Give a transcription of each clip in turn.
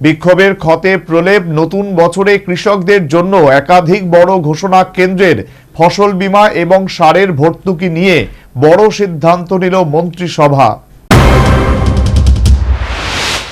বিক্ষোভের ক্ষতে প্রলেপ নতুন বছরে কৃষকদের জন্য একাধিক বড় ঘোষণা কেন্দ্রের ফসল বীমা এবং সারের ভর্তুকি নিয়ে বড় সিদ্ধান্ত নিল মন্ত্রিসভা।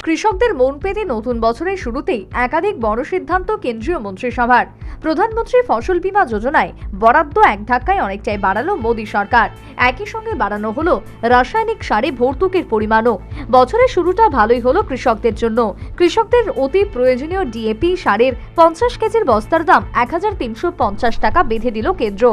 কৃষকদের মন পেতে নতুন বছরের শুরুতেই একাধিক বড় সিদ্ধান্ত কেন্দ্রীয় মন্ত্রিসভার। প্রধানমন্ত্রী ফসল বীমা যোজনায় বরাদ্দ এক ধাক্কায় অনেকটাই বাড়ালো মোদী সরকার। একই সঙ্গে বাড়ানো হলো রাসায়নিক সারে ভর্তুকির পরিমাণও। বছরের শুরুটা ভালোই হলো কৃষকদের জন্য। কৃষকদের অতি প্রয়োজনীয় ডিএপি সারের পঞ্চাশ কেজির বস্তার দাম এক হাজার তিনশো পঞ্চাশ টাকা বেঁধে দিল কেন্দ্র।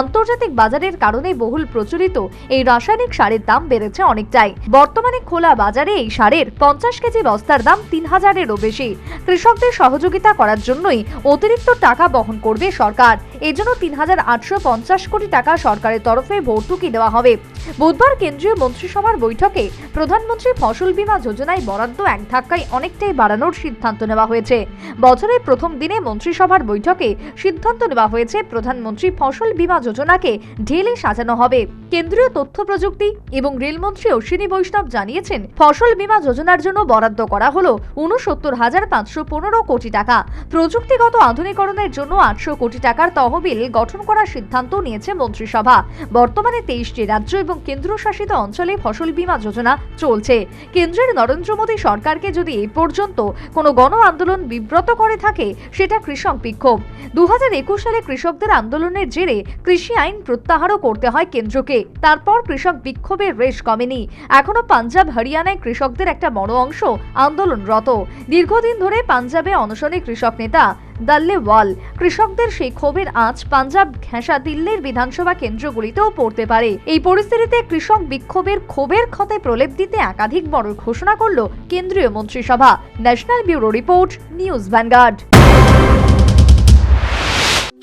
আন্তর্জাতিক বাজারের কারণে বহুল প্রচলিত এই রাসায়নিক সারের দাম বেড়েছে অনেকটাই। বর্তমানে খোলা বাজারে এই সারের পঞ্চাশ কেজি বস্তার দাম তিন হাজারেরও বেশি। কৃষকদের সহযোগিতা করার জন্যই অতিরিক্ত টাকা বহন করবে সরকার। এজন্য তিন হাজার আটশো পঞ্চাশ কোটি টাকা সরকারের তরফে ভর্তুকি দেওয়া হবে। বুধবার কেন্দ্রীয় মন্ত্রিসভার বৈঠকে প্রধানমন্ত্রী ফসল বীমা যোজনায় বরাদ্দ এক ধাক্কায় অনেকটাই বাড়ানোর সিদ্ধান্ত নেওয়া হয়েছে। বছরের প্রথম দিনে মন্ত্রিসভার বৈঠকে সিদ্ধান্ত নেওয়া হয়েছে প্রধানমন্ত্রী ফসল বীমা যোজনাকে ঢেলে সাজানো হবে। কেন্দ্রীয় তথ্য প্রযুক্তি এবং রেলমন্ত্রী অশ্বিনী বৈষ্ণব জানিয়েছেন, ফসল বীমা যোজনার জন্য বরাদ্দ করা হল উনসত্তর হাজার পাঁচশো পনেরো কোটি টাকা। প্রযুক্তিগত আধুনিকরণের জন্য আটশো কোটি টাকার তহবিল গঠন করার সিদ্ধান্ত নিয়েছে মন্ত্রিসভা। বর্তমানে তেইশটি রাজ্য এবং কেন্দ্রশাসিত অঞ্চলে ফসল বীমা যোজনা চলছে। কেন্দ্রের নরেন্দ্র মোদী সরকারকে যদি এই পর্যন্ত কোনো গণ আন্দোলন বিব্রত করে থাকে, সেটা কৃষক বিক্ষোভ। দু হাজার একুশ সালে কৃষকদের আন্দোলনের জেরে কৃষি আইন প্রত্যাহারও করতে হয় কেন্দ্রকে। তারপর কৃষক বিক্ষোভের রেশ কমেনি। এখনও পাঞ্জাব, হরিয়ানায় কৃষকদের একটা বড় অংশ আন্দোলনরত। দীর্ঘদিন ধরে পাঞ্জাবে অনশনে কৃষক নেতা দাল্লে ওয়াল কৃষকদের সেই ক্ষোভের আঁচ পাঞ্জাব ঘেঁষা দিল্লির বিধানসভা কেন্দ্রগুলিতেও পড়তে পারে। এই পরিস্থিতিতে কৃষক বিক্ষোভের ক্ষোভের ক্ষতে প্রলেপ দিতে একাধিক বড় ঘোষণা করল কেন্দ্রীয় মন্ত্রিসভা। National bureau report, news vanguard.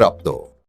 प्राप्त हो।